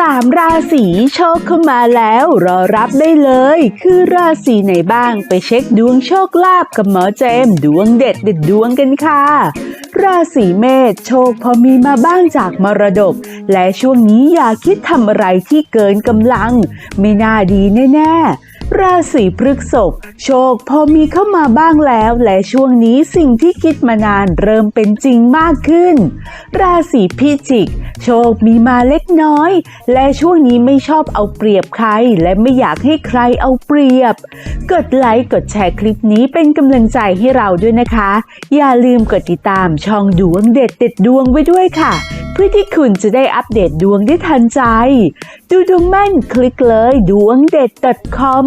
สามราศีโชคเข้ามาแล้ว รอรับได้เลย คือราศีไหนบ้างไปเช็คดวงโชคลาภกับหมอเจมดวงเด็ดเด็ดดวงกันค่ะ ราศีเมษโชคพอมีมาบ้างจากมรดก และช่วงนี้อย่าคิดทำอะไรที่เกินกำลัง ไม่น่าดีแน่ ๆราศีพฤษภโชคพอมีเข้ามาบ้างแล้ว และช่วงนี้สิ่งที่คิดมานานเริ่มเป็นจริงมากขึ้น ราศีพิจิก โชคมีมาเล็กน้อย และช่วงนี้ไม่ชอบเอาเปรียบใคร และไม่อยากให้ใครเอาเปรียบ กดไลค์กดแชร์คลิปนี้เป็นกำลังใจให้เราด้วยนะคะ อย่าลืมกดติดตามช่องดวงเด็ดเด็ดดวงไว้ด้วยค่ะ เพื่อที่คุณจะได้อัปเดตดวงได้ทันใจ ดูดวงแม่นคลิกเลยดวงเด็ด .com